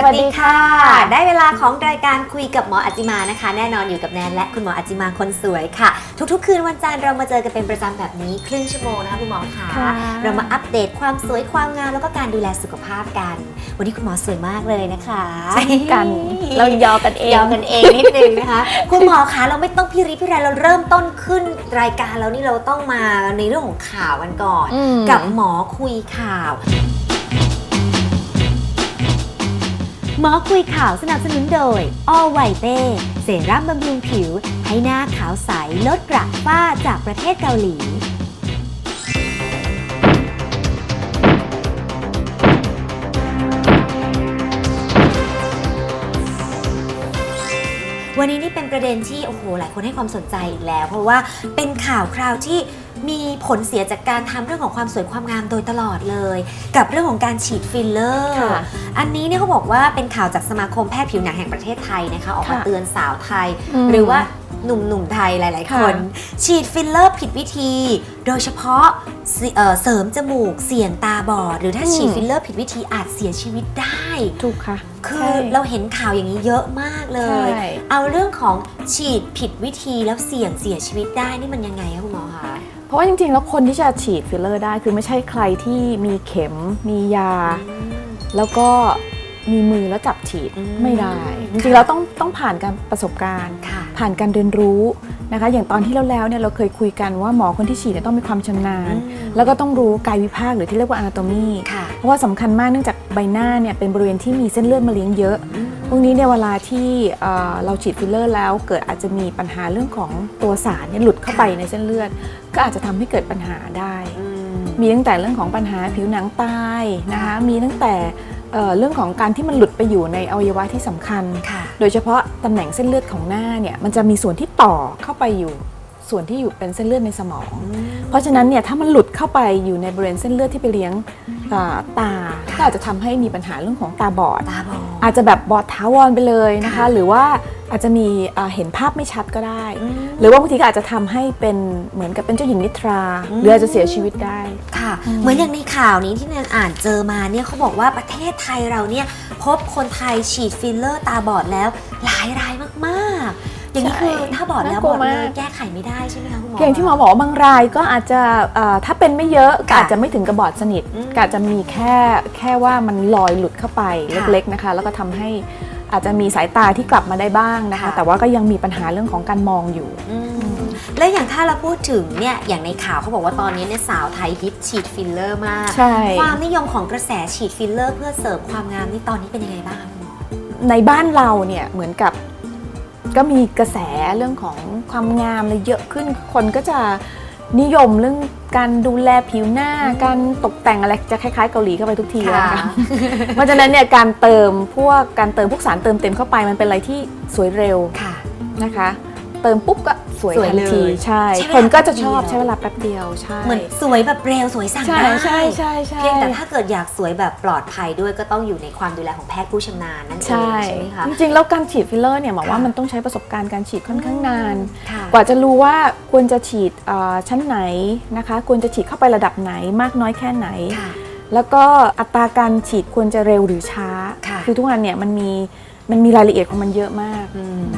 สวัสดีค่ะ ได้เวลาของรายการคุยกับหมออาจิมานะคะ แน่นอนอยู่กับแนนและคุณหมออาจิมาคนสวยค่ะ ทุกๆ คืนวันจันทร์เรามาเจอกันเป็นประจำแบบนี้ครึ่งชั่วโมงนะคะคุณหมอคะค่ะ เรามาอัปเดตความสวยความงามแล้วก็การดูแลสุขภาพกัน วันนี้คุณหมอสวยมากเลยนะคะเช่นกัน เรายอกันเองยอกันเองนิดนึงนะคะ คุณหมอคะเราไม่ต้องพิริพิไรเราเริ่มต้นขึ้นรายการแล้วนี่เราต้องมาในเรื่องของข่าวกันก่อนอืมกับหมอคุยข่าว หมอคุยข่าวสนับสนุนโดย All White เซรั่มบำรุงผิว ให้หน้าขาวใส ลดกระฝ้าจากประเทศเกาหลี วันนี้นี่เป็นประเด็นที่ โอ้โห หลายคนให้ความสนใจอีกแล้ว เพราะว่าเป็นข่าวคราวที่ มีผลเสียจากการทำเรื่องของความสวยความงามโดยตลอดเลย กับเรื่องของการฉีดฟิลเลอร์ ค่ะอันนี้เนี่ยเขาบอกว่าเป็นข่าวจากสมาคมแพทย์ผิวหนังแห่งประเทศไทยนะคะ ออกมาค่ะเตือนสาวไทย อืม หรือว่า หนุ่มๆไทยหลาย ๆ คนค่ะฉีดฟิลเลอร์ผิดวิธี โดยเฉพาะเสเอ่อเสริมจมูกเสี่ยงตาบอด หรือถ้าฉีดฟิลเลอร์ผิดวิธีอาจเสียชีวิตได้ถูกค่ะ คือใช่เราเห็นข่าวอย่างนี้เยอะมากเลยใช่เอาเรื่องของฉีดผิดวิธีแล้วเสี่ยงเสียชีวิตได้นี่มันยังไงคะคุณหมอคะเพราะว่าจริง ๆ แล้วคนที่จะฉีดฟิลเลอร์ได้คือไม่ใช่ใครที่มีเข็มมียา แล้วก็ มีมือแล้วจับฉีดอืมไม่ได้ จริงๆเราต้องต้องผ่านการประสบการณ์ค่ะผ่านการเรียนรู้นะคะ อย่างตอนที่เราแล้วเนี่ยเราเคยคุยกันว่าหมอคนที่ฉีดเนี่ยต้องมีความชำนาญอืมแล้วก็ต้องรู้กายวิภาคหรือที่เรียกว่า anatomy ค่ะเพราะว่าสำคัญมากเนื่องจากใบหน้าเนี่ยเป็นบริเวณที่มีเส้นเลือดมาเลี้ยงเยอะพวกนี้ในยเวลาที่เอ่อเราฉีดฟิลเลอร์แล้วเกิดอาจจะมีปัญหาเรื่องของตัวสารเนี่ยหลุดเข้าไปในเส้นเลือด ก็อาจจะทำให้เกิดปัญหาได้อืมมีตั้งแต่เรื่องของปัญหาผิวหนังตายนะคะมีตั้งแต่ เอ่อเรื่องของการที่มันหลุดไปอยู่ในอวัยวะที่สำคัญค่ะโดยเฉพาะตำแหน่งเส้นเลือดของหน้าเนี่ยมันจะมีส่วนที่ต่อเข้าไปอยู่ส่วนที่อยู่เป็นเส้นเลือดในสมอง เพราะฉะนั้นเนี่ยถ้ามันหลุดเข้าไปอยู่ในบริเวณเส้นเลือดที่ไปเลี้ยงอ่าตา ก็อาจจะทำให้มีปัญหาเรื่องของตาบอดตาบอด อาจจะแบบบอดท้าวรไปเลยนะคะค่ะหรือว่า อาจจะมีอ่าเห็นภาพไม่ชัดก็ได้อืมหรือว่าบางทีก็อาจจะทำให้เป็นเหมือนกับเป็นเจ้าหญิงนิทราอืมหรืออาจจะเสียชีวิตได้ค่ะ เหมือนอย่างในข่าวนี้ที่แนนอ่านเจอมาเนี่ยเขาบอกว่าประเทศไทยเราเนี่ยพบคนไทยฉีดฟิลเลอร์ตาบอดแล้วหลายรายมากๆ อย่างนี้ใช่คือถ้าบอดแล้วน่ากบลัอวดเลยมากแก้ไขไม่ได้ใช่ไหมคะคุณหมอออย่างที่หมอบอกว่าบางรายก็อาจจะอ่าถ้าเป็นไม่เยอะก็ค่ะอาจจะไม่ถึงกับบอดสนิทอืมก็อาจจะมีแค่แค่ว่ามันลอยหลุดเข้าไปค่ะเล็กๆนะคะ แล้วก็ทำให้ อาจจะมีสายตาที่กลับมาได้บ้างนะคะค่ะแต่ว่าก็ยังมีปัญหาเรื่องของการมองอยู่อืมแล้วอย่างถ้าเราพูดถึงเนี่ยอย่างในข่าวเขาบอกว่าตอนนี้เนี่ยสาวไทยฮิตฉีดฟิลเลอร์มากใช่ความนิยมของกระแสฉีดฟิลเลอร์ เพื่อเสริมความงามนี่ตอนนี้เป็นยังไงบ้างคะคุณหมอในบ้านเราเนี่ยเหมือนกับก็มีกระแสเรื่องของความงามเลยเยอะขึ้นคนก็จะ นิยมเรื่องการดูแลผิวหน้าอืมการตกแต่งอะไรจะคล้ายๆเกาหลีเข้าไปทุกทีแล้วค่ะนะเพราะฉะนั้นเนี่ยการเติมพวกการเติมพวกสารเติมเต็มเข้าไปมันเป็นอะไรที่สวยเร็วค่ะนะคะ เติมปุ๊บก็สวยสวยทันทีเลยใช่ ใช้เวลาคนก็จะชอบแป๊บเดียว ใช้เวลาแป๊บเดียวใช่ เหมือนสวยแบบเร็วสวยสั่งใช่ได้ใช่ใช่ใช่ เพียงแต่ถ้าเกิดอยากสวยแบบปลอดภัยด้วยก็ต้องอยู่ในความดูแลของแพทย์ผู้ชำนาญนั่นเองใช่ใช่ไหมคะ จริงๆ แล้วการฉีดฟิลเลอร์เนี่ยหมายว่าค่ะมันต้องใช้ประสบการณ์การฉีดค่อนข้างนาน ค่ะ กว่าจะรู้ว่าควรจะฉีดเอ่อชั้นไหนนะคะ ควรจะฉีดเข้าไประดับไหนมากน้อยแค่ไหน ค่ะ แล้วก็อัตราการฉีดควรจะเร็วหรือช้าค่ะ อทุกวันเนี่ยมันมีมันมีรายละเอียดของมันเยอะมาก อืม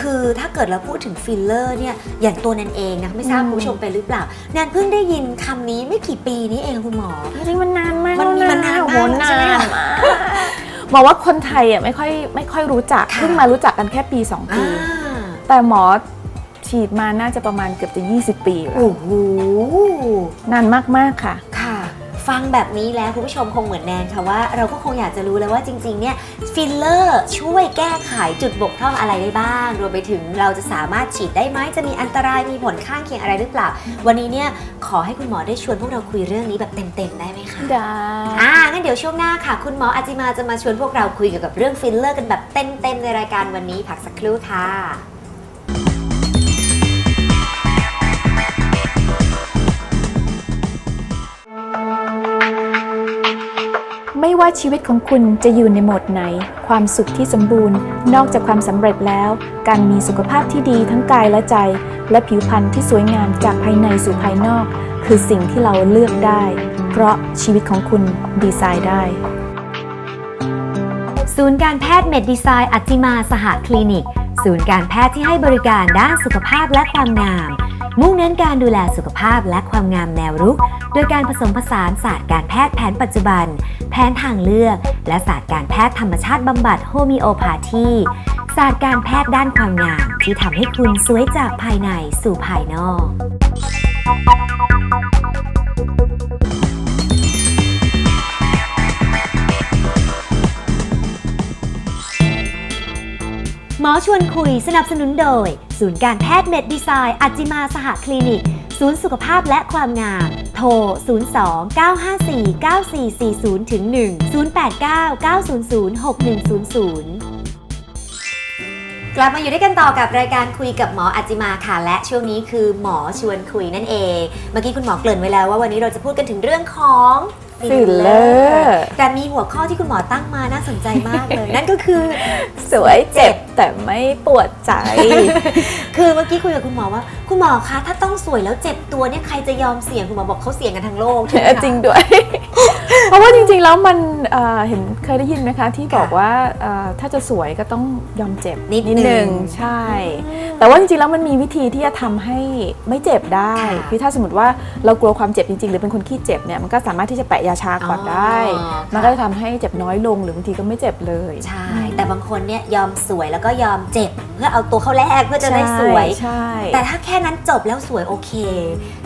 คือถ้าเกิดเราพูดถึงฟิลเลอร์เนี่ยอย่างตัวแนนเองนะไม่ทราบอืมคุณผู้ชมเป็นหรือเปล่าแนนเพิ่งได้ยินคำนี้ไม่กี่ปีนี้เองคุณหมอ จริงๆมันนานมากมันมีแล้วมานานโอ้โหมากแล้วใช่นาไหมนคะมากบอกว่าคนไทยอะไม่ค่อยไม่ค่อยรู้จักค่ะ เพิ่งมารู้จักกันแค่ปี 2 ปี อ่าแต่หมอฉีดมาน่าจะประมาณเกือบจะ 20 ปีอยู่แล้วโอ้โหนานมากๆค่ะค่ะ ฟังแบบนี้แล้วคุณผู้ชมคงเหมือนแนนค่ะว่า เราก็คงอยากจะรู้แล้วว่าจริงๆเนี่ยฟิลเลอร์ช่วยแก้ไขจุดบกพร่องอะไรได้บ้าง รวมไปถึงเราจะสามารถฉีดได้ไหมจะมีอันตรายมีผลข้างเคียงอะไรหรือเปล่า วันนี้เนี่ยขอให้คุณหมอได้ชวนพวกเราคุยเรื่องนี้แบบเต็มๆได้ไหมคะได้อ่างั้นเดี๋ยวช่วงหน้าค่ะ คุณหมออาจิมาจะมาชวนพวกเราคุยเกี่ยวกับเรื่องฟิลเลอร์กันแบบเต็มๆในรายการวันนี้พักสักครู่ค่ะ ว่าชีวิตของคุณจะอยู่ในโหมดไหน ความสุขที่สมบูรณ์ นอกจากความสำเร็จแล้ว การมีสุขภาพที่ดีทั้งกายและใจ และผิวพรรณที่สวยงามจากภายในสู่ภายนอก คือสิ่งที่เราเลือกได้ เพราะชีวิตของคุณดีไซน์ได้ ศูนย์การแพทย์เมดดีไซน์อัจจิมาสหคลินิก ศูนย์การแพทย์ที่ให้บริการด้านสุขภาพและความงาม มุ่งเน้นการดูแลสุขภาพและความงามแนวรุก โดยการผสมผสานศาสตร์การแพทย์แผนปัจจุบัน แผนทางเลือก และศาสตร์การแพทย์ธรรมชาติบำบัดโฮมิโอพาธีศาสตร์การแพทย์ด้านความงาม ที่ทำให้คุณสวยจากภายในสู่ภายนอก อชวนคุยสนับสนุนโดย ศูนย์การแพทย์เมดดีไซน์อัจจิมาสหคลินิก ศูนย์สุขภาพและความงาม โทร 02 954 9440ถึง1 089 900 6100กลับมาอยู่ด้วยกันต่อกับรายการคุยกับหมออัจจิมาค่ะ และช่วงนี้คือหมอชวนคุยนั่นเอง เมื่อกี้คุณหมอเกริ่นไว้แล้วว่าวันนี้เราจะพูดกันถึงเรื่องของ filler แต่มีหัวข้อที่คุณหมอตั้งมาน่าสนใจมากเลย นั่นก็คือสวยเจ็บแต่ไม่ปวดใจ คือเมื่อกี้คุยกับคุณหมอว่า คุณหมอคะถ้าต้องสวยแล้วเจ็บตัวเนี่ยใครจะยอมเสี่ยงคุณหมอบอกเขาเสี่ยงกันทั้งโลกใช่ไหมคะจริงด้วย เพราะว่าจริงๆแล้วมันเอ่อเห็นเคยได้ยินไหมคะ ที่บอกค่ะว่าเอ่อถ้าจะสวยก็ต้องยอมเจ็บนิดนึง ใช่ แต่ว่าจริงๆแล้วมันมีวิธีที่จะทำให้ไม่เจ็บได้ค่ะคือถ้าสมมติว่าเรากลัวความเจ็บจริงๆ หรือเป็นคนขี้เจ็บเนี่ยมันก็สามารถที่จะแปะยาชาก่อนได้ อ๋อ มันก็จะทำให้เจ็บน้อยลงหรือบางทีก็ไม่เจ็บเลย ใช่ แต่บางคนเนี่ยยอมสวยแล้วก็ยอมเจ็บ เพื่อเอาตัวเข้าแลกเพื่อจะได้สวย ใช่แต่ถ้าแค่นั้นจบแล้วสวยโอเค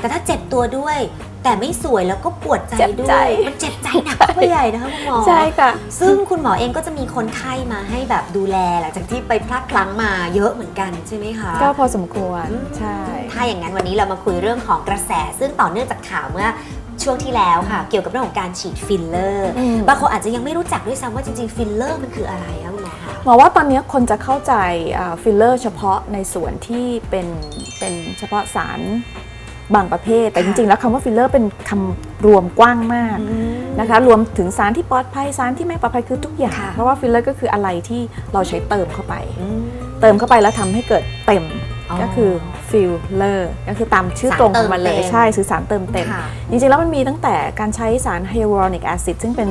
แต่ถ้าเจ็บตัวด้วย แต่ไม่สวยแล้วก็ปวดใจเจ็บด้ใจ วยมันเจ็บใจหนักเข้าไปใหญ่นะคะคุณหมอ ใช่ค่ะ ซึ่งคุณหมอเองก็จะมีคนไข้มาให้แบบดูแลหลังจากที่ไปพลาดพลั้งมาเยอะเหมือนกันใช่ไหมคะ ก็พอสมควร อืม ใช่ ถ้าอย่างนั้นวันนี้เรามาคุยเรื่องของกระแส ซึ่งต่อเนื่องจากข่าวเมื่อช่วงที่แล้วค่ะ เกี่ยวกับเรื่องของการฉีดฟิลเลอร์ อืม บางคนอาจจะยังไม่รู้จักด้วยซ้ำว่าจริงๆฟิลเลอร์มันคืออะไรคะคุณหมอคะ หมอว่าตอนนี้คนจะเข้าใจฟิลเลอร์เฉพาะในส่วนที่เป็นเป็นเฉพาะสาร บางประเภท แต่จค่ะริงๆ แล้วคำว่าฟิลเลอร์เป็นคำรวมกว้างมากนะคะรวมถึงสารที่ปลอดภัยสารที่ไม่ปลอดภัยคือทุกอย่างค่ะเพราะว่าฟิลเลอร์ก็คืออะไรที่เราใช้เติมเข้าไปอืมเติมเข้าไปแล้วทำให้เกิดเต็มอ๋อก็คือฟิลเลอร์ก็คือตามชื่อสารตรงของมันเลยเติมเต็มใช่คือสารเติมเต็มค่ะจริงๆ แล้วมันมีตั้งแต่การใช้สารไฮยาลูรอนิกแอซิดซึ่งเป็น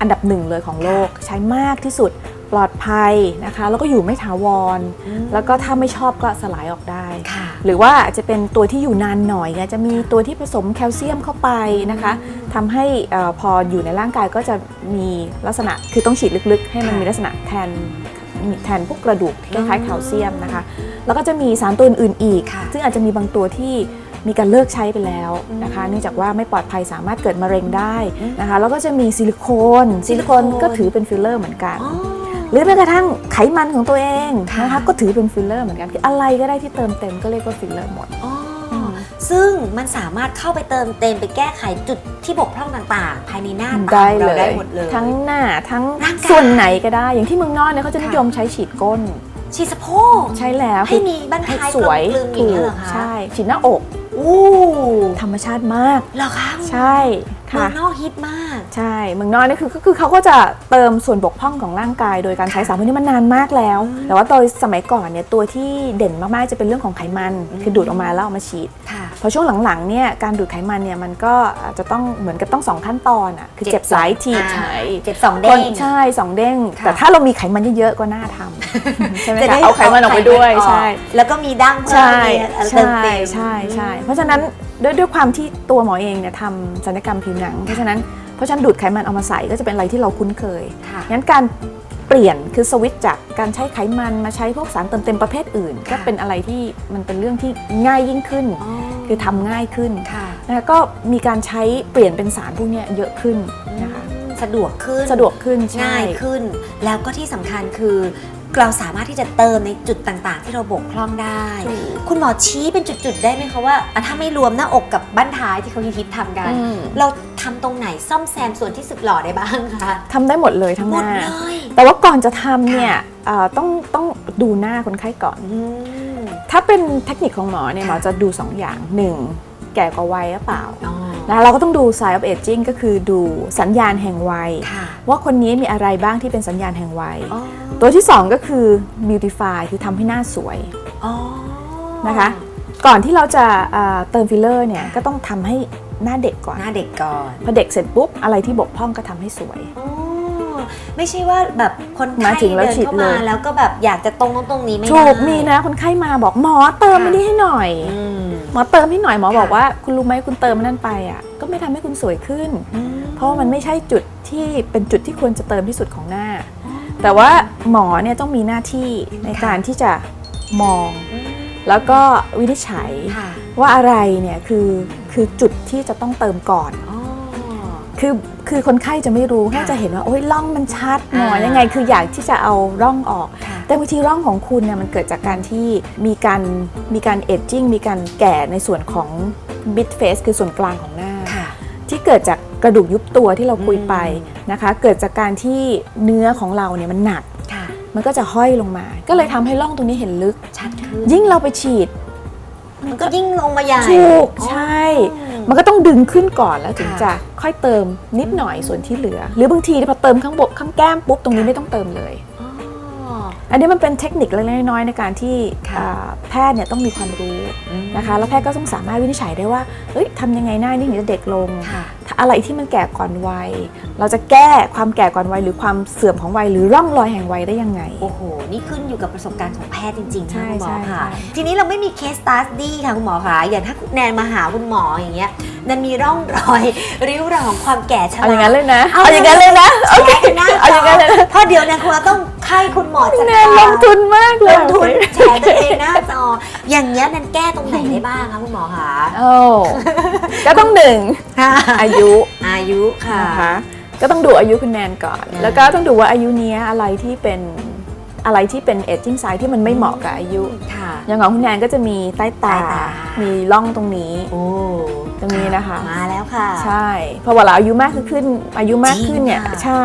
อันดับหนึ่งเลยของโลกใช้มากที่สุด ปลอดภัยนะคะ แล้วก็อยู่ไม่ถาวร แล้วก็ถ้าไม่ชอบก็สลายออกได้ค่ะหรือว่าอาจจะเป็นตัวที่อยู่นานหน่อยอาจจะมีตัวที่ผสมแคลเซียมเข้าไปนะคะทำให้เอ่อพออยู่ในร่างกายก็จะมีลักษณะคือต้องฉีดลึกๆ ให้มันค่ะมีลักษณะแทนแทนพวกกระดูกที่คล้ายอืมๆแคลเซียมนะคะ แล้วก็จะมีสารตัวอื่นๆอีกค่ะซึ่งอาจจะมีบางตัวที่มีการเลิกใช้ไปแล้วนะคะ เนื่องจากว่าไม่ปลอดภัยสามารถเกิดมะเร็งได้นะคะ แล้วก็จะมีซิลิโคน ซิลิโคนซิลิโคนก็ถือเป็นฟิลเลอร์เหมือนกันอ๋อ หรือแม้กระทั่งไขมันของตัวเองค่ะนะคะก็ถือเป็นฟิลเลอร์เหมือนกันคืออะไรก็ได้ที่เติมเต็มก็เรียกว่าฟิลเลอร์หมดอ๋ออซึ่งมันสามารถเข้าไปเติมเต็มไปแก้ไขจุดที่บกพร่องต่างๆ ภายในหน้าตาได้ของเลเรายได้หมดเลย ทั้งหน้าทั้งร่างกายส่วนไหนก็ได้ อย่างที่เมืองนอกเนี่ยเขาจะนิยมใช้ฉีดก้น ฉีดสะโพกใช่แล้วให้มีบ้านให้ท้ายสวยกลมๆอย่างนี้ยเหรอคะใช่ ฉีดหน้าอกอู้ธรรมชาติมากเหรอคะใช่ เมือค่ะงนอกฮิตมาก ใช่เมืองนอกนี่คือก็คือเขาก็จะเติมส่วนบกพร่องของร่างกาย โดยการใช้สารพวกนี้มานานมากแล้ว แต่ว่าโดยสมัยก่อนเนี่ยตัวที่เด่นมากๆจะเป็นเรื่องของไขมันอืมคือดูดออกมาแล้วเอามาฉีดค่ะพอช่วงหลังๆเนี่ยการดูดไขมันเนี่ยมันก็อาจจะต้องเหมือนกับต้องสองขั้นตอนอะคือเจ็บหลายทีอ่าใช่เจ็บสองคเด้นงใช่สองเด้งค่ะแต่ถ้าเรามีไขมันเยอะๆก็น่าทำใช่ไหมจะคะได้เอาไขมันออกไปด้วยไขมันออกใช่แล้วก็มีดั้งเพิ่มใช่มีอะไรเติมใช่เต็มใช่ใช่เพราะฉะนั้น ด้วยด้วยความที่ตัวหมอเองเนี่ยทำศัลยกรรมผิวหนัง เพราะฉะนั้นเพราะฉะนั้นดูดไขมันเอามาใส่ก็จะเป็นอะไรที่เราคุ้นเคยค่ะงั้นการเปลี่ยนคือสวิตช์จากการใช้ไขมันมาใช้พวกสารเติมเต็มประเภทอื่น ก็เป็นอะไรที่มันเป็นเรื่องที่ง่ายยิ่งขึ้น อ๋อ คือทำง่ายขึ้นค่ะนะคะก็มีการใช้เปลี่ยนเป็นสารพวกเนี้ยเยอะขึ้นนะคะ สะดวกขึ้นสะดวกขึ้นใช่ ง่ายขึ้น แล้วก็ที่สำคัญคือ เราสามารถที่จะเติมในจุดต่าง ๆ ที่เราบกพร่องได้ถูกคุณหมอชี้เป็นจุด ๆ ได้ไหมคะว่าอะถ้าไม่รวมหน้าอกกับบั้นท้ายที่เขาฮิตๆทำกัน อืม เราทำตรงไหนซ่อมแซมส่วนที่สึกหล่อได้บ้างคะทำได้หมดเลยทั้งหหมดน้า เลย แต่ว่าก่อนจะทำเนี่ยเอ่อต้องต้องดูหน้าคนไข้ก่อน อืม ถ้าเป็นเทคนิคของหมอเนี่ยหมค่ะอจะดู2อย่าง 1. แก่กว่าวัยหรือเปล่า อ๋อ นะเราก็ต้องดู sign of aging ก็คือดูสัญญาณแห่งวัย ค่ะ ว่าคนนี้มีอะไรบ้างที่เป็นสัญญาณแห่งวัย อ๋อตัวที่ 2 ก็คือ beautify คือทำให้หน้าสวยอ๋อนะคะ ก่อนที่เราจะเอ่อเติมฟิลเลอร์เนี่ยก็ต้องทำให้หน้าเด็กก่อน หน้าเด็กก่อนพอเด็กเสร็จปุ๊บอะไรที่บกพร่องก็ทำให้สวย อ๋อ ไม่ใช่ว่าแบบคนไข้มาถึงแล้วเดินฉีดเข้าเลมายแล้วก็แบบอยากจะตรงนู้นตรงนี้ไม่ได้ถูกมีนะคนไข้มาบอกหมอเติมค่ะไม่ได้ให้หน่อย อืม หมอเติมให้หน่อยหมอค่ะบอกว่าคุณรู้ไหมคุณเติมนั่นไปอะก็ไม่ทำให้คุณสวยขึ้นอืมเพราะว่ามันไม่ใช่จุดที่เป็นจุดที่ควรจะเติมที่สุดของหน้า แต่ว่าหมอเนี่ยต้องมีหน้าที่ในการที่จะมอง อืมแล้วก็วินิจฉัยค่ะว่าอะไรเนี่ยคือคือจุดที่จะต้องเติมก่อน อ๋อ คือคือคนไข้จะไม่รู้ค่ะแค่จะเห็นว่าโอ้ยร่องมันชัดหมออ่ายัยังไง คืออยากที่จะเอาร่องออกค่ะแต่บางทีร่องของคุณเนี่ยมันเกิดจากการที่มีการมีการเอจจิ้งมีการแก่ในส่วนของบิดเฟสคือส่วนกลางของหน้าค่ะที่เกิดจากกระดูกยุบตัวที่เราคุยไปอืนะคะ เกิดจากการที่เนื้อของเราเนี่ยมันหนักค่ะมันก็จะห้อยลงมา ก็เลยทำให้ร่องตรงนี้เห็นลึกชัดขึ้นยิ่งเราไปฉีด มันก็ยิ่งลงมาใหญ่ถูกอ๋อใช่ มันก็ต้องดึงขึ้นก่อนแล้วถึงค่ะจะค่อยเติมนิดหน่อยส่วนที่เหลือ หรือบางทีพอเติมข้างบกข้างแก้มปุ๊บตรงนี้ไม่ต้องเติมเลย อ๋ออันนี้มันเป็นเทคนิคเล็กๆน้อยๆในการที่ค่ะอ่าแพทย์เนี่ยต้องมีความรู้อืมนะคะแล้วแพทย์ก็ต้องสามารถวินิจฉัยได้ว่าเอ้ยทำยังไงหน้านี่ถึงจะเด็กลงค่ะอะไรที่มันแก่ก่อนวัย เราจะแก้ความแก่ก่อนวัยหรือความเสื่อมของวัยหรือร่องรอยแห่งวัยได้ยังไง โอ้โห นี่ขึ้นอยู่กับประสบการณ์ของแพทย์จริงๆใช่นะคุณหมอใช่ค่ะใช่ทีนี้เราไม่มีเคสตัสดี้ค่ะคุณหมอค่ะอย่างถ้าแนนมาหาคุณหมออย่างเงี้ย แนนมีร่องรอยริ้วรอยของความแก่ชราเอาอย่างนั้นเลยนะ เอาเอาอย่างนั้นเลยนะแชร์หน้าเอาอย่างนั้นเลยนะเพราะเดี๋ยวแนนคงจะต้องให้คุณหมอจัดแนการนลงทุนมากเลลยงทุนแชร์ตัวเองหน้าจอ อย่างเงี้ยแนนแก้ตรงไหนได้บ้างคะคุณหมอคะโอ้ก็ต้องหนึ่งค่ะอายุอายุค่ะ นะคะก็ต้องดูอายุคุณแนนก่อนอ่าแล้วก็ต้องดูว่าอายุเนี้ยอะไรที่เป็น อะไรที่เป็นเอจจิ้งไซด์ที่มันไม่เหมาะกับอายุค่ะอย่างของคุณแนนก็จะมีใต้ตา ใต้ตามีร่องตรงนี้ โอ้ตรงนี้นะคะ มาแล้วค่ะ ใช่พอเวลาอายุมากขึ้นอายุมากขึ้นเนี่ยจริงค่ะ ใช่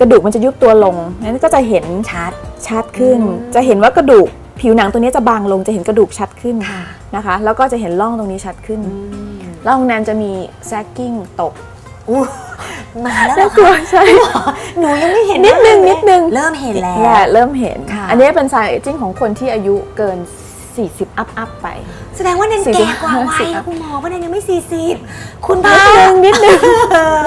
กระดูกมันจะยุบตัวลงนั้นก็จะเห็นชัด ชัดขึ้น อืม จะเห็นว่ากระดูกผิวหนังตัวนี้จะบางลงจะเห็นกระดูกชัดขึ้นค่ะนะคะ แล้วก็จะเห็นร่องตรงนี้ชัดขึ้น อืม ร่องแนนจะมีแซกกิ้งตก อู้มาแล้วเหรน่าอกลัวคะใช่ หนูยังไม่เห็นนิดนึงเลยนิดนึง เริ่มเห็นแล้วแหละเริ่มเห็น ค่ะ อันนี้เป็นไซน์เอจจิ้งของคนที่อายุเกิน 40 อัพอัพไป แสดงว่าแนนสี่สิแก่บกว่าวัยสี่สิบค่ะคุณหมอเพราะแนนยังไม่40คุณนิพา ดนึงนิดนึง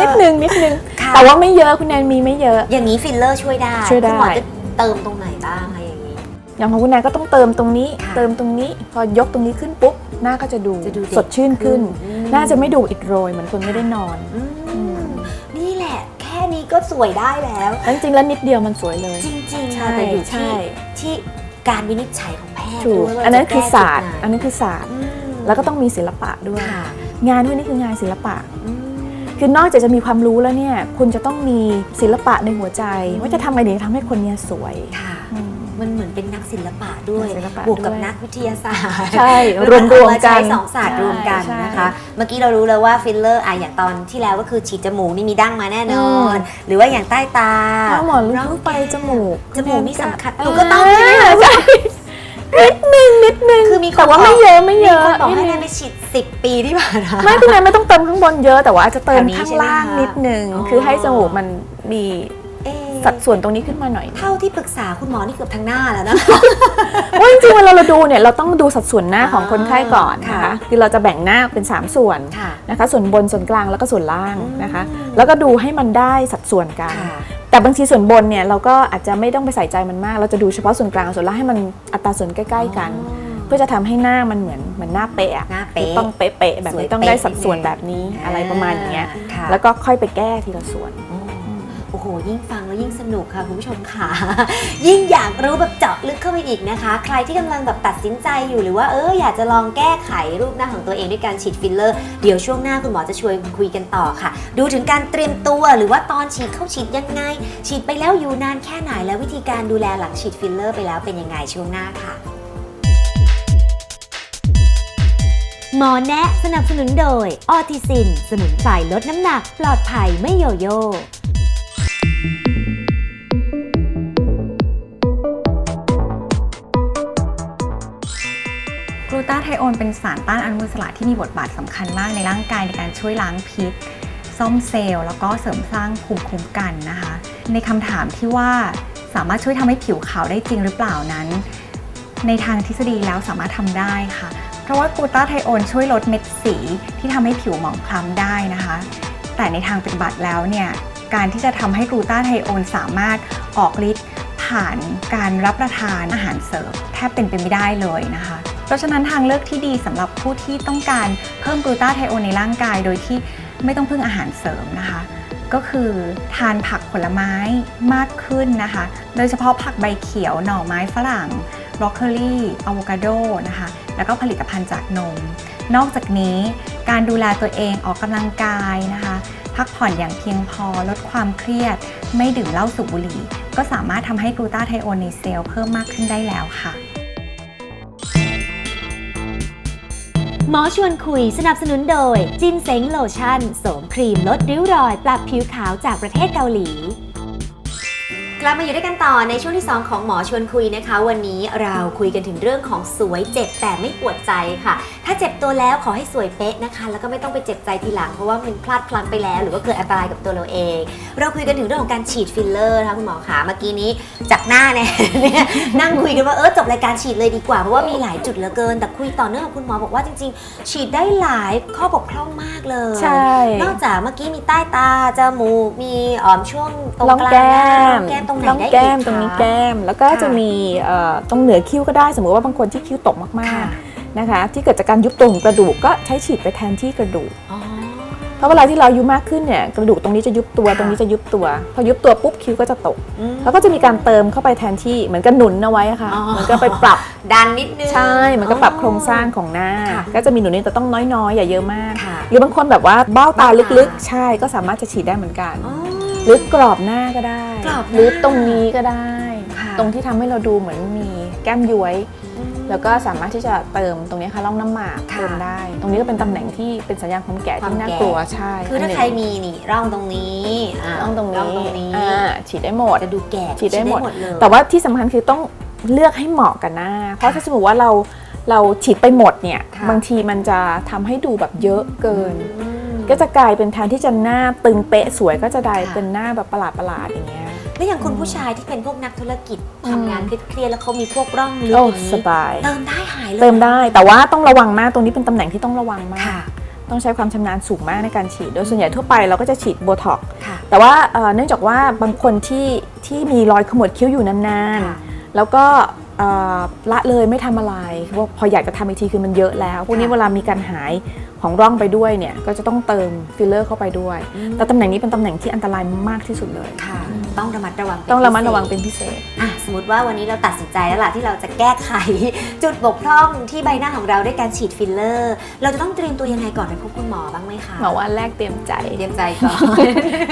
นิดนึงนิดนึง ค่ะ แต่ว่าไม่เยอะคุณแนนมีไม่เยอะ อย่างนี้ฟิลเลอร์ช่วยได้ช่วยได้ คุณหมอจะเติมตรงไหนบ้างคะอย่างนี้ อย่างของคุณแนนก็ต้องเติมตรงนี้ ค่ะ เติมตรงนี้ พอยกตรงนี้ขึ้นปุ๊บ หน้าก็จะดูจะดูเด็กสดชื่นขึ้นอืม หน้าจะไม่ดูอิดโรยเหมือนคนไม่ได้นอนอืมนี่แหละ แค่นี้ก็สวยได้แล้ว แล้วจริงๆแล้วนิดเดียวมันสวยเลย จริงๆใช่ค่ะแต่อยู่ใช่ ที่ที่การวินิจฉัยของแพทย์ถูกด้วยว่าอันนั้นคือจะศาสตร์ แก้จุดไหนอันนั้นคือศาสตร์ อืมแล้วก็ต้องมีศิลปะด้วย ค่ะงานพวกนี้คืองานศิลปะ อืม คือนอกจากจะมีความรู้แล้วเนี่ย คุณจะต้องมีศิลปะในหัวใจ ว่าจะทำอะไรถึงจะทำให้คนเนี้ยสวยค่ะ อืม มันเหมือนเป็นนักศิลปะด้วย นักศิลปะบวกกับด้วยนักวิทยาศาสตร์ใช่แล้วรวมรวมเอาากัใช้นสองศาสตร์รวมกันใช่นะคะ เมื่อกี้เรารู้แล้วว่าฟิลเลอร์อะอย่างตอนที่แล้วก็คือฉีดจมูกนี่มีดั้งมาแน่นอนหรือว่าอย่างใต้ตาอ้าวหมอรู้ร่งเพิ่งไปจมูกจมูกนี่สำคัญหนูาก็ต้องใช่ไหมคะใช่นิดนึงนิดนึงคือมีคนแต่ว่าบอกไม่เยอะไม่เยอะมีคนบอกให้นิแนดนึนงไปฉีด 10 ปีที่ผ่านมา ไม่คุณแนนไม่ต้องเติมข้างบนเยอะแต่ว่าอาจจะเติมแถวนี้ข้างใช่ไหมล่างคะนิดนึง อ๋อ คือให้จมูกมันมีเอ๊ะ สัดส่วนตรงนี้ขึ้นมาหน่อยเท่าที่ปรึกษาคุณหมอนี่เกือบทั้งหน้าแล้วนะ ว่าจริงๆเวลาเราดูเนี่ยเราต้องดูสัดส่วนหน้าของคนไข้ก่อนนะค่ะคะคือเราจะแบ่งหน้าเป็น 3 ส่วนค่ะนะคะ ส่วนบนส่วนกลางแล้วก็ส่วนล่างนะคะอืมแล้วก็ดูให้มันได้สัดส่วนกันค่ะแต่บางทีส่วนบนเนี่ยเราก็อาจจะไม่ต้องไปใส่ใจมันมาก เราจะดูเฉพาะส่วนกลางกับส่วนล่างให้มันอัตราส่วนใกล้ ๆ กันอ๋อเพื่อจะทำให้หน้ามันเหมือนเหมือนหน้าเป๊ะอะหน้าเป๊ะต้องเป๊ะๆแบบสวยนี้ต้องได้เป๊ะสัดส่วนนิดนึงแบบนี้อะไรประมาณอย่างเงี้ยค่ะแล้วก็ค่อยไปแก้ทีละส่วนโอ้โอ้โห ยิ่งฟังแล้วยิ่งสนุกค่ะคุณผู้ชมค่ะ ยิ่งอยากรู้แบบเจาะลึกเข้าไปอีกนะคะ ใครที่กำลังแบบตัดสินใจอยู่หรือว่าเอออยากจะลองแก้ไขรูปหน้าของตัวเองด้วยการฉีดฟิลเลอร์ เดี๋ยวช่วงหน้าคุณหมอจะชวนคุยกันต่อค่ะ ดูถึงการเตรียมตัวหรือว่าตอนฉีดเข้าฉีดยังไง ฉีดไปแล้วอยู่นานแค่ไหนและวิธีการดูแลหลังฉีดฟิลเลอร์ไปแล้วเป็นยังไงช่วงหน้าค่ะหมอแนะสนับสนุนโดย ออทิซิน สมุนไพรลดน้ำหนัก ปลอดภัยไม่โยโย่ ทโอนเป็นสารต้านอนุมูลอิสระที่มีบทบาทสำคัญมากในร่างกายในการช่วยล้างพิษ ซ่อมเซลล์ แล้วก็เสริมสร้างภูมิคุ้มกันนะคะ ในคำถามที่ว่าสามารถช่วยทำให้ผิวขาวได้จริงหรือเปล่านั้น ในทางทฤษฎีแล้วสามารถทำได้ค่ะ เพราะว่ากูตาไทโอนช่วยลดเม็ดสีที่ทำให้ผิวหมองคล้ำได้นะคะ แต่ในทางปฏิบัติแล้วเนี่ยการที่จะทำให้กลูตาไทโอนสามารถออกฤทธิ์ผ่านการรับประทานอาหารเสริมแทบเป็นไปไม่ได้เลยนะคะ เพราะฉะนั้นทางเลือกที่ดีสำหรับผู้ที่ต้องการเพิ่มกลูตาไทโอนในร่างกาย โดยที่ไม่ต้องพึ่งอาหารเสริมนะคะ ก็คือทานผักผลไม้มากขึ้นนะคะ โดยเฉพาะผักใบเขียวหน่อไม้ฝรั่งบรอกโคลีอะโวคาโดนะคะ แล้วก็ผลิตภัณฑ์จากนม นอกจากนี้การดูแลตัวเองออกกำลังกายนะคะ พักผ่อนอย่างเพียงพอลดความเครียด ไม่ดื่มเหล้าสูบบุหรี่ ก็สามารถทำให้กลูตาไทโอนในเซลล์เพิ่มมากขึ้นได้แล้วค่ะ หมอชวนคุยสนับสนุนโดยจินเซ็งโลชั่น โสมครีมลดริ้วรอย ปรับผิวขาวจากประเทศเกาหลี กลับมาอยู่ด้วยกันต่อในช่วงที่ 2 ของหมอชวนคุยนะคะ วันนี้เราคุยกันถึงเรื่องของสวยเจ็บแต่ไม่ปวดใจค่ะ ถ้าเจ็บตัวแล้วขอให้สวยเป๊ะนะคะ แล้วก็ไม่ต้องไปเจ็บใจทีหลังเพราะว่ามันพลาดพลั้งไปแล้ว หรือว่าเกิดอันตรายกับตัวเราเอง เราคุยกันถึงเรื่องของการฉีดฟิลเลอร์นะคะคุณหมอขาเมื่อกี้นี้จากหน้าเนี่ยเนี่ยนั่งคุยกันว่าเออจบรายการฉีดเลยดีกว่าเพราะว่ามีหลายจุดเหลือเกิน แต่คุยต่อเนื่องกับคุณหมอบอกว่าจริง ๆ ฉีดได้หลายข้อบกพร่องมากเลยใช่นอกจากเมื่อกี้มีใต้ตาจมูกมีเอ่อช่วงตรงล่องกลางแก้หน้าล่อมงแก้มตรงไหนล่องได้แก้มอีกตรงนี้คะ แก้ม แล้วก็ค่ะจะมีเอ่อตรงเหนือคิ้วก็ได้ สมมติว่าบางคนที่คิ้วตกมากค่ะ ๆนะคะที่เกิดจากการยุบตัวของกระดูกก็ใช้ฉีดไปแทนที่กระดูก อ๋อ เพราะเวลาที่เราอายุมากขึ้นเนี่ยกระดูกตรงนี้จะยุบตัวค่ะ ตรงนี้จะยุบตัว พอยุบตัวปุ๊บคิ้วก็จะตก อืม แล้วก็จะมีการเติมเข้าไปแทนที่เหมือนกับหนุนเอาไว้อะค่ะอ๋อ เหมือนก็ไปปรับดันนิดนึง ใช่เหมือนกับปรับโครงสร้างของหน้า ค่ะ ก็จะมีหนุนนิดแต่ต้องน้อยๆอย่าเยอะมาก ค่ะ หรือบางคนแบบว่าเบ้าตาเบ้าตาลึกๆ ใช่ก็สามารถจะฉีดได้เหมือนกัน อ๋อ หรือกรอบหน้าก็ได้กรอบหน้าหรือตรงนี้ก็ได้ ค่ะ ตรงที่ทำให้เราดูเหมือนมีแก้มย้วยอืมแล้วก็สามารถที่จะเติมตรงนี้ค่ะร่องน้ำหมากค่ะเติมได้ ตรงนี้ก็เป็นตำแหน่งที่เป็นสัญญาณความแก่ความที่น่าแก่ กลัวใช่คือถ้าหนึ่งใครมีนี่ร่องตรงนี้าร่องตรงร่องนี้ตรงนี้อ่าฉีดได้หมด จะดูแก่ฉีดได้หมด เลย แต่ว่าที่สำคัญคือต้องเลือกให้เหมาะกับหน้า เพราะถ้าสมมติว่าเราเราฉีดไปหมดเนี่ย ค่ะ บางทีมันจะทำให้ดูแบบเยอะเกิน อืม ก็จะกลายเป็นแทนที่จะหน้าตึงเป๊ะสวยก็จะได้ค่ะเป็นหน้าแบบประหลาดประหลาดๆอย่างเงี้ยแล้วอย่างคุณผู้ชายที่เป็นพวกนักธุรกิจอืมทำงานเครียดๆแล้วเขามีพวกร่องลึกโอ้อย่างสนี้บายเติมได้หายเลยเติมได้ แต่ว่าต้องระวังมากตรงนี้เป็นตำแหน่งที่ต้องระวังมากค่ะต้องใช้ความชำนาญสูงมากในการฉีด โดยส่วนใหญ่ทั่วไปเราก็จะฉีดโบท็อกซ์ค่ะแต่ว่าเอ่อเนื่องจากว่าบางคนที่ที่มีรอยขมวดคิ้วอยู่นานค่ะๆ แล้วก็เอ่อละเลยไม่ทำอะไรเพราะว่าพออยากจะทำอีกทีคือมันเยอะแล้ว พวกนี้ค่ะเวลามีการหายของร่องไปด้วยเนี่ยก็จะต้องเติมฟิลเลอร์เข้าไปด้วยอืมแต่ตำแหน่งนี้เป็นตำแหน่งที่อันตรายมากที่สุดเลยค่ะ ต้องระมัดระวังเป็นต้องระมัดพิเศษระวังเป็นพิเศษอะสมมติว่าวันนี้เราตัดสินใจแล้วล่ะที่เราจะแก้ไข จุดบกพร่องที่ใบหน้าของเราด้วยการฉีดฟิลเลอร์ เราจะต้องเตรียมตัวยังไงก่อนไปพบคุณหมอบ้างไหมคะหมอว่าแรกเตรียมใจเตรียมใจก่อน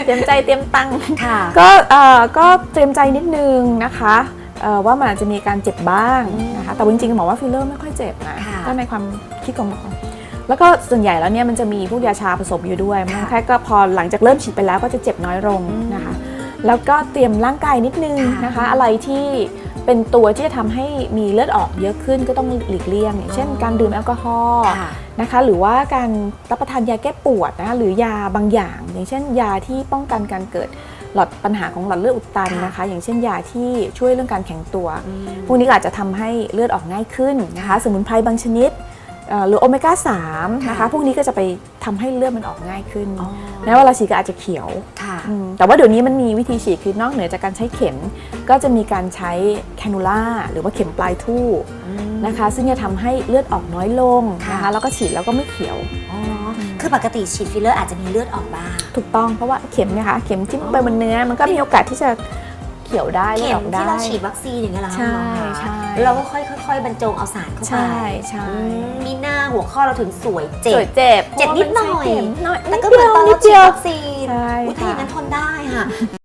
เตรียมใจเตรียมตังค์ค่ะ ก็เอ่อก็เตรียมใจนิดนึงนะคะเอ่อ ว่ามันอาจจะมีการเจ็บบ้างอืมนะคะแต่ว่าจริงๆหมอว่าฟิลเลอร์ไม่ค่อยเจ็บนะค่ะก็ในความคิดของหมอแล้วก็ส่วนใหญ่แล้วเนี่ยมันจะมีพวกยาชาผสมอยู่ด้วยมันแค่ก็พอหลังจากเริ่มฉีดไปแล้วก็จะเจ็บน้อยลงอืมนะคะ แล้วก็เตรียมร่างกายนิดนึงค่ะนะคะ อะไรที่เป็นตัวที่จะทำให้มีเลือดออกเยอะขึ้นก็ต้องหลีกเลี่ยงอย่างเช่น การดื่มแอลกอฮอล์ค่ะนะคะ หรือว่าการรับประทานยาแก้ปวดนะคะหรือยาบางอย่าง อย่างเช่น ยาที่ป้องกันการเกิด หลอดปัญหาของหลอดเลือดอุดตันค่ะนะคะ อย่างเช่นยาที่ช่วยเรื่องการแข็งตัวอืมพวกนี้ก็อาจจะทำให้เลือดออกง่ายขึ้นนะคะ สมุนไพรบางชนิดเอ่อหรือโอเมก้า3นะคะค่ะพวกนี้ก็จะไปทำให้เลือดมันออกง่ายขึ้นอ๋อแม้เวลาฉีดก็อาจจะเขียวค่ะอืมแต่ว่าเดี๋ยวนี้มันมีวิธีฉีดคือนอกเหนือจากการใช้เข็ม ก็จะมีการใช้แคนูล่าหรือว่าเข็มปลายทู่อืมนะคะ ซึ่งจะทำให้เลือดออกน้อยลงนะค่ะคะ แล้วก็ฉีดแล้วก็ไม่เขียวอ๋อ คือปกติฉีดฟิลเลอร์อาจจะมีเลือดออกบ้าง ถูกต้องเพราะว่าเข็มเนี่ยค่ะเข็มจิ้มไปบนเนื้อ มันก็มีโอกาสที่จะเขียวได้เลือเข็ดอมอกได้ ที่เราฉีดวัคซีนอย่างเงี้ยเหรอคะใช่คุณหมอคะใช่แล้วเราก็ค่อยๆบรรจงเอาสารเข้าไปใช่ใช่ อืมมีหน้าหัวข้อเราถึงสวยเจ็สบวยเจ็บเจ็บนิดหน่อยเพราะว่ามัใช้เข็มน้อยแต่ก็เหมือนตอนนิเราดฉีเดีดยว วัคซีนใช่อุ้ยถ้าอค่ะย่างนั้นทนได้ค่ะ